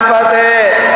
pate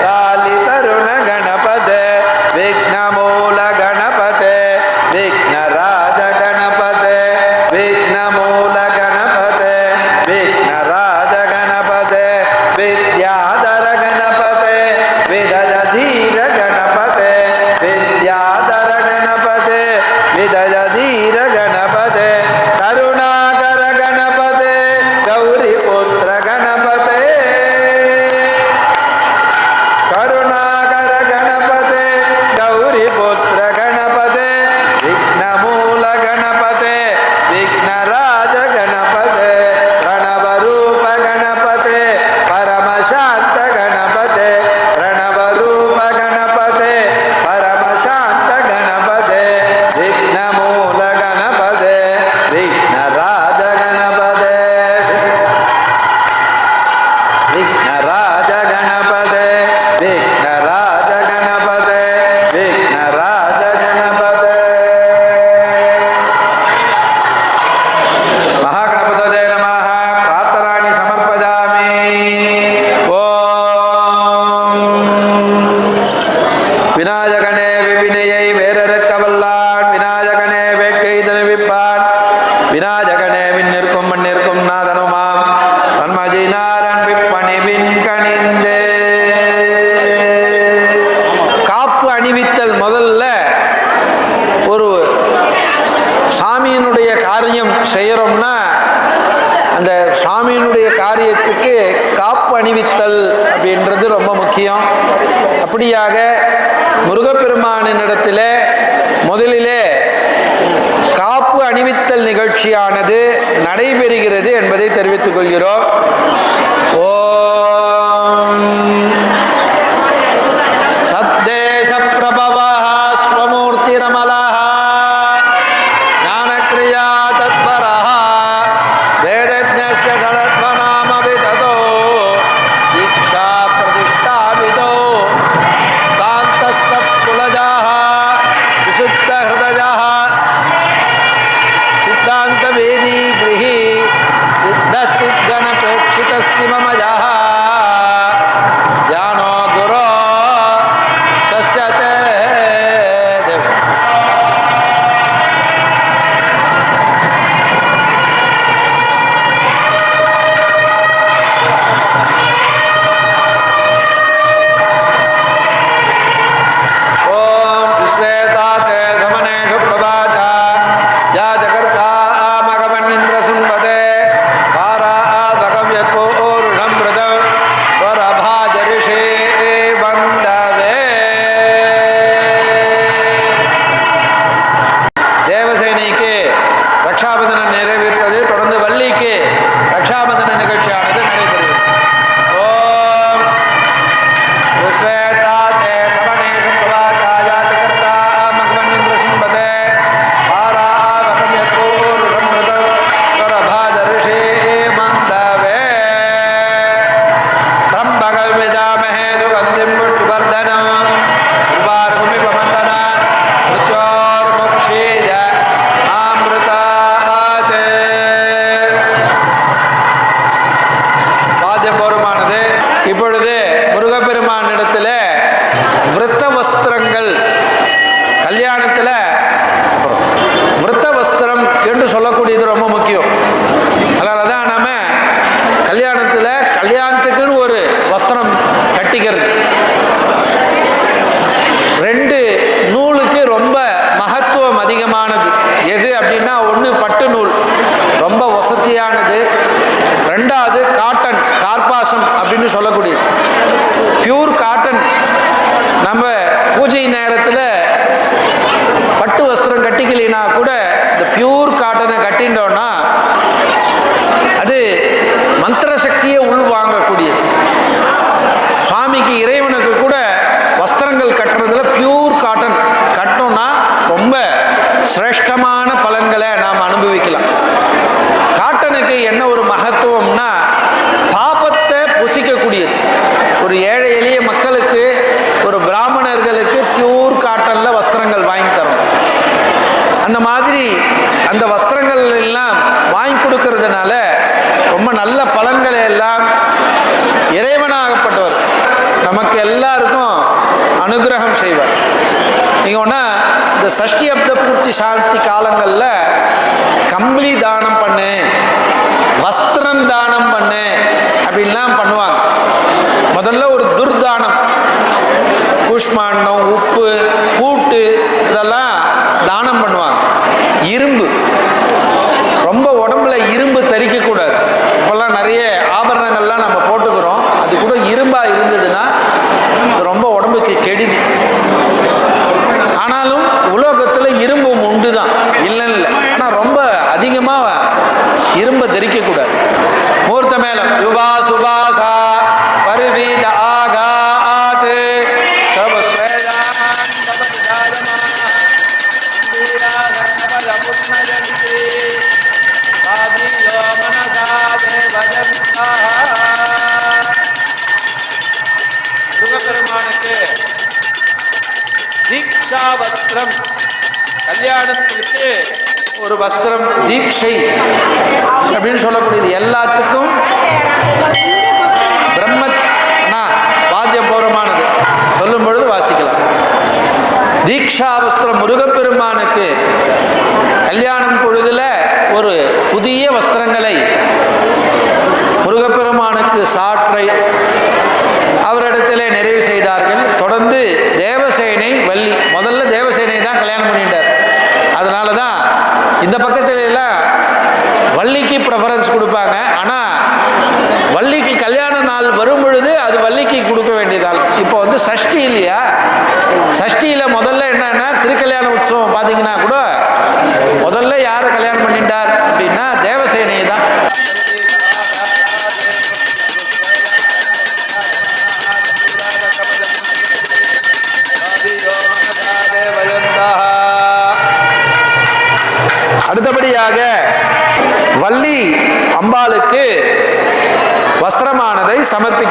அணிந்து காப்பு அணிவித்தல் முதல்ல ஒரு சாமியினுடைய காரியம் செய்கிறோம்னா அந்த சாமியினுடைய காரியத்துக்கு காப்பு அணிவித்தல் அப்படின்றது ரொம்ப முக்கியம். அப்படியாக முருகப்பெருமானினிடத்தில் முதலிலே காப்பு அணிவித்தல் நிகழ்ச்சியானது நடைபெறுகிறது என்பதை தெரிவித்துக் கொள்கிறோம். Yeah. ரொம்ப நல்ல பலன்களை எல்லாம் இறைவனாகப்பட்டவர். நமக்கு எல்லாருக்கும் அனுகிரகம் செய்வார். நீங்கள் ஒன்றா இந்த சஷ்டி அப்த பூர்த்தி சாந்தி காலங்களில் கம்பளி தானம் பண்ணு வஸ்திரம் தானம் பண்ணு அப்படின்லாம் பண்ணுவாங்க. முதல்ல ஒரு துர்தானம் கூஷ்மாண்டம் உப்பு கூட்டு இதெல்லாம் தானம் பண்ணுவாங்க. இரும்பு. ரொம்ப உடம்புல இரும்பு தரிக்கக்கூடிய வஸ்திரம். கல்யாணத்திற்கு ஒரு வஸ்திரம் தீட்சை அப்படின்னு சொல்லக்கூடியது எல்லாத்துக்கும் பிரம்ம வாத்தியம் பௌரமானது சொல்லும் பொழுது வாசிக்கலாம். தீக்ஷா வஸ்திரம் முருகப்பெருமானுக்கு கல்யாணம் பொழுதுல ஒரு புதிய வஸ்திரங்களை முருகப்பெருமானுக்கு சாற்றை அவரிடத்திலே நிறைவு செய்தார்கள். தொடர்ந்து தேவசேனை வள்ளி முதல்ல தேவசேனை தான் கல்யாணம் பண்ணிட்டார். அதனால தான் இந்த பக்கத்துல எல்லாம் வள்ளிக்கு ப்ரெஃபரன்ஸ் கொடுப்பாங்க. ஆனால் வள்ளிக்கு கல்யாண நாள் வரும் பொழுது அது வள்ளிக்கு கொடுக்க வேண்டியதால். இப்போ வந்து சஷ்டி இல்லையா? சஷ்டியில் முதல்ல என்னன்னா திருக்கல்யாண உற்சவம் பார்த்தீங்கன்னா கூட முதல்ல யார் கல்யாணம் பண்ணிட்டார் அப்படின்னா தேவசேனை தான்.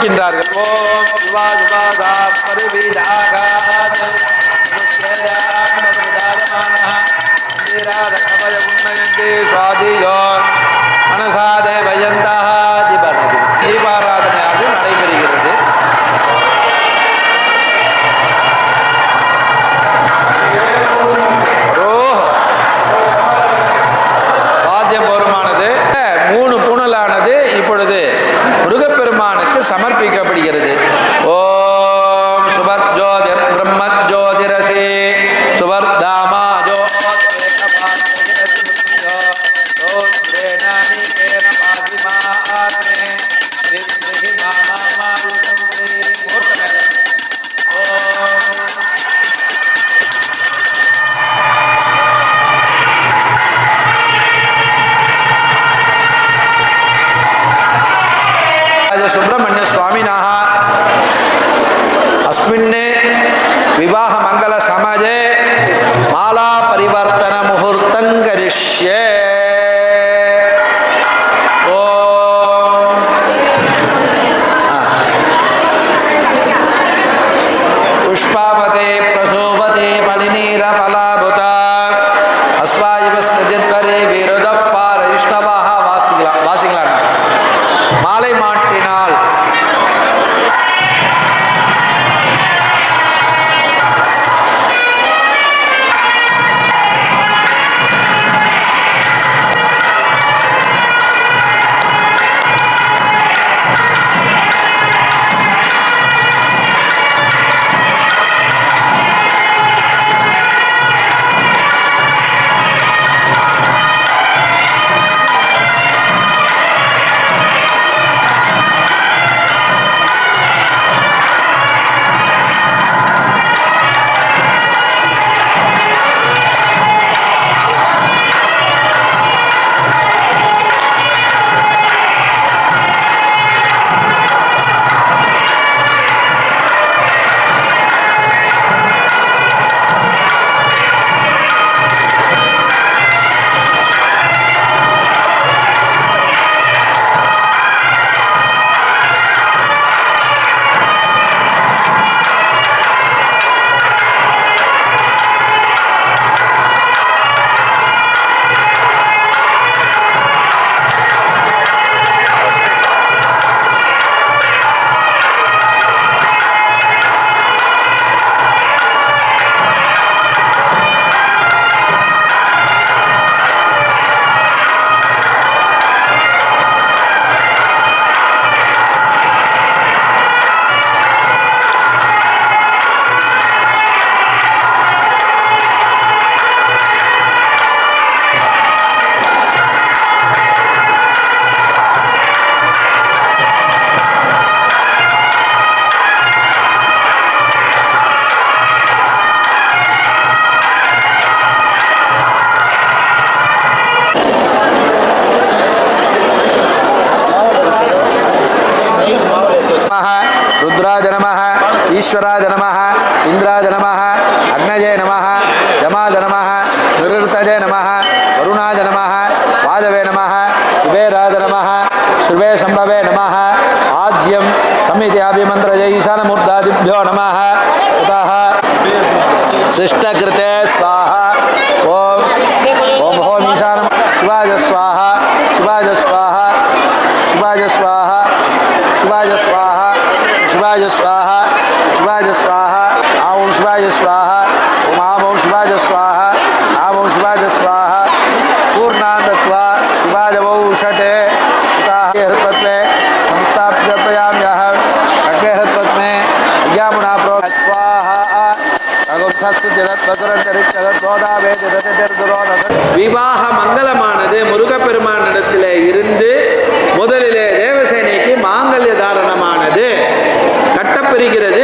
இருக்கின்றார்கள் ஓ ईश्वराय नम इंद्राय नम, अग्नजे नम यमाय नम निवृत्तजे नम वरुणाय नम वादवे नम कुबेराय नम शुभे संभवे नम आज्यम समिति अभिमंत्रज ईशानमूर्दादिभ्यो नम सृष्टकृते स्वाहा, ओम स्वाहा शिवाज स्वाहा शिवाज स्वाहा। விவாக மங்களமானது முருகப்பெருமானிடத்தில் இருந்து முதலிலே தேவசேனைக்கு மாங்கல்ய தாரணமானது கட்டப்பெறுகிறது.